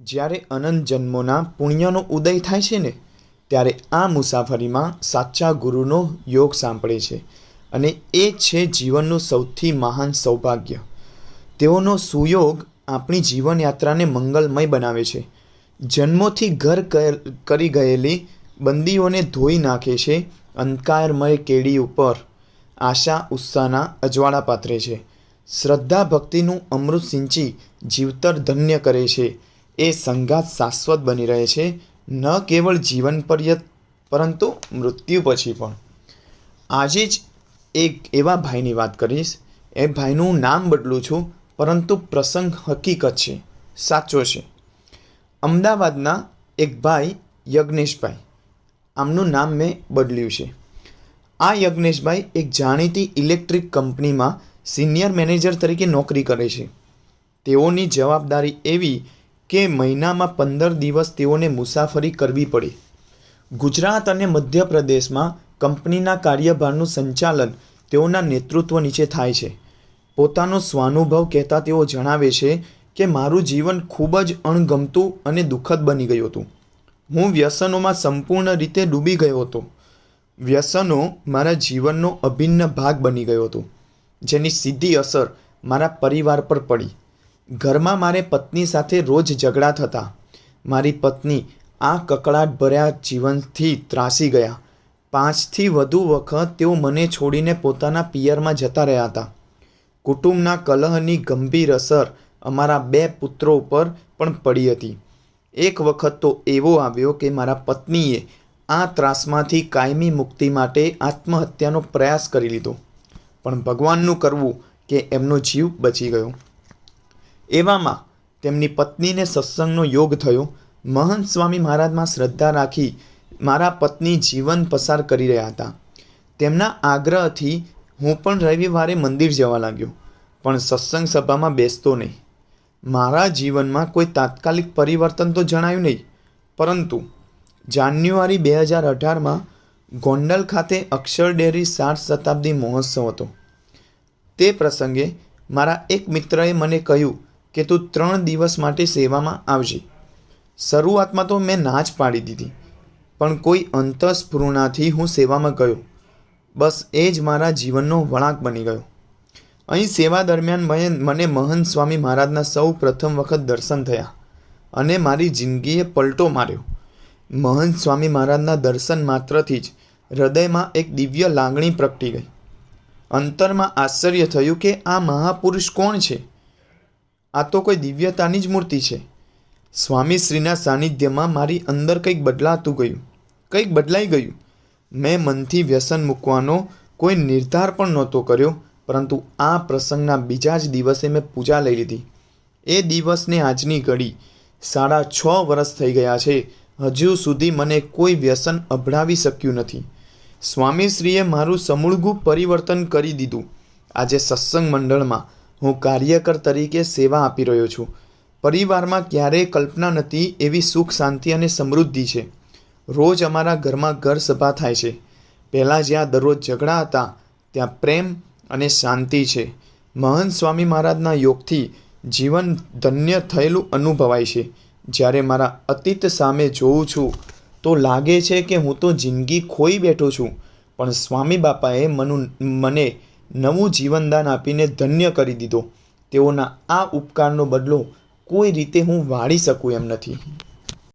જ્યારે અનંત જન્મોના પુણ્યનો ઉદય થાય છે ને, ત્યારે આ મુસાફરીમાં સાચા ગુરુનો યોગ સાંપડે છે અને એ છે જીવનનું સૌથી મહાન સૌભાગ્ય. તેઓનો સુયોગ આપણી જીવનયાત્રાને મંગલમય બનાવે છે. જન્મોથી ઘર કરી ગયેલી બંદીઓને ધોઈ નાખે છે, અંધકારમય કેડી ઉપર આશા, ઉત્સાહના અજવાળા પાથરે છે. શ્રદ્ધા ભક્તિનું અમૃત સિંચી જીવતર ધન્ય કરે છે. એ સંઘાત શાશ્વત બની રહે છે, ન કેવળ જીવન પર્યત, પરંતુ મૃત્યુ પછી પણ. આજે જ એક એવા ભાઈની વાત કરીશ. એ ભાઈનું નામ બદલું છું, પરંતુ પ્રસંગ હકીકત છે, સાચો છે. અમદાવાદના એક ભાઈ, યજ્ઞેશભાઈ. આમનું નામ મેં બદલ્યું છે. આ યજ્ઞેશભાઈ એક જાણીતી ઇલેક્ટ્રિક કંપનીમાં સિનિયર મેનેજર તરીકે નોકરી કરે છે. તેઓની જવાબદારી એવી કે મહિનામાં પંદર દિવસ તેઓને મુસાફરી કરવી પડે. ગુજરાત અને મધ્યપ્રદેશમાં કંપનીના કાર્યભારનું સંચાલન તેઓના નેતૃત્વ નીચે થાય છે. પોતાનો સ્વાનુભવ કહેતા તેઓ જણાવે છે કે મારું જીવન ખૂબ જ અણગમતું અને દુઃખદ બની ગયું હતું. હું વ્યસનોમાં સંપૂર્ણ રીતે ડૂબી ગયો હતો. વ્યસનો મારા જીવનનો અભિન્ન ભાગ બની ગયો હતો, જેની સીધી અસર મારા પરિવાર પર પડી. ઘરમાં મારે પત્ની સાથે રોજ ઝઘડા થતા. મારી પત્ની આ કકળાટ ભર્યા જીવનથી ત્રાસી ગયા. પાંચથી વધુ વખત તેઓ મને છોડીને પોતાના પિયરમાં જતા રહ્યા હતા. કુટુંબના કલહની ગંભીર અસર અમારા બે પુત્રો ઉપર પણ પડી હતી. એક વખત તો એવો આવ્યો કે મારા પત્નીએ આ ત્રાસમાંથી કાયમી મુક્તિ માટે આત્મહત્યાનો પ્રયાસ કરી લીધો. પણ ભગવાનનું કરવું કે એમનો જીવ બચી ગયો. એવામાં તેમની પત્નીને સત્સંગનો યોગ થયો. મહંત સ્વામી મહારાજમાં શ્રદ્ધા રાખી મારા પત્ની જીવન પસાર કરી રહ્યા હતા. તેમના આગ્રહથી હું પણ રવિવારે મંદિર જવા લાગ્યો, પણ સત્સંગ સભામાં બેસતો નહીં. મારા જીવનમાં કોઈ તાત્કાલિક પરિવર્તન તો જણાયું નહીં, પરંતુ જાન્યુઆરી બે હજાર અઢારમાં ગોંડલ ખાતે અક્ષર ડેરી સાઠ શતાબ્દી મહોત્સવ હતો. તે પ્રસંગે મારા એક મિત્રએ મને કહ્યું કે તું ત્રણ દિવસ માટે સેવામાં આવજે. શરૂઆતમાં તો મેં ના જ પાડી દીધી, પણ કોઈ અંતસ્ફૂર્ણાથી હું સેવામાં ગયો. બસ એ જ મારા જીવનનો વળાંક બની ગયો. અહીં સેવા દરમિયાન મને મને મહંત સ્વામી મહારાજના સૌ પ્રથમ વખત દર્શન થયા અને મારી જિંદગીએ પલટો માર્યો. મહંત સ્વામી મહારાજના દર્શન માત્રથી જ હૃદયમાં એક દિવ્ય લાગણી પ્રગટી ગઈ. અંતરમાં આશ્ચર્ય થયું કે આ મહાપુરુષ કોણ છે? આ તો કોઈ દિવ્યતાની જ મૂર્તિ છે. સ્વામીશ્રીના સાનિધ્યમાં મારી અંદર કંઈક બદલાતું ગયું. કંઈક બદલાઈ ગયું. મેં મનથી વ્યસન મૂકવાનો કોઈ નિર્ધાર પણ નહોતો કર્યો, પરંતુ આ પ્રસંગના બીજા જ દિવસે મેં પૂજા લઈ લીધી. એ દિવસને આજની ઘડી સાડા છ વર્ષ થઈ ગયા છે. હજુ સુધી મને કોઈ વ્યસન અભડાવી શક્યું નથી. સ્વામીશ્રીએ મારું સમૂળગું પરિવર્તન કરી દીધું. આજે સત્સંગ મંડળમાં હું કાર્યકર તરીકે સેવા આપી રહ્યો છું. પરિવારમાં ક્યારેય કલ્પના નથી એવી સુખ, શાંતિ અને સમૃદ્ધિ છે. રોજ અમારા ઘરમાં ઘર સભા થાય છે. પહેલાં જ્યાં દરરોજ ઝઘડા હતા, ત્યાં પ્રેમ અને શાંતિ છે. મહંત સ્વામી મહારાજના યોગથી જીવન ધન્ય થયેલું અનુભવાય છે. જ્યારે મારા અતીત સામે જોઉં છું, તો લાગે છે કે હું તો જિંદગી ખોઈ બેઠો છું. પણ સ્વામી બાપાએ મનુ, મને નવું જીવનદાન આપીને ધન્ય કરી દીધો. તેઓના આ ઉપકારનો બદલો કોઈ રીતે હું વાળી શકું એમ નથી.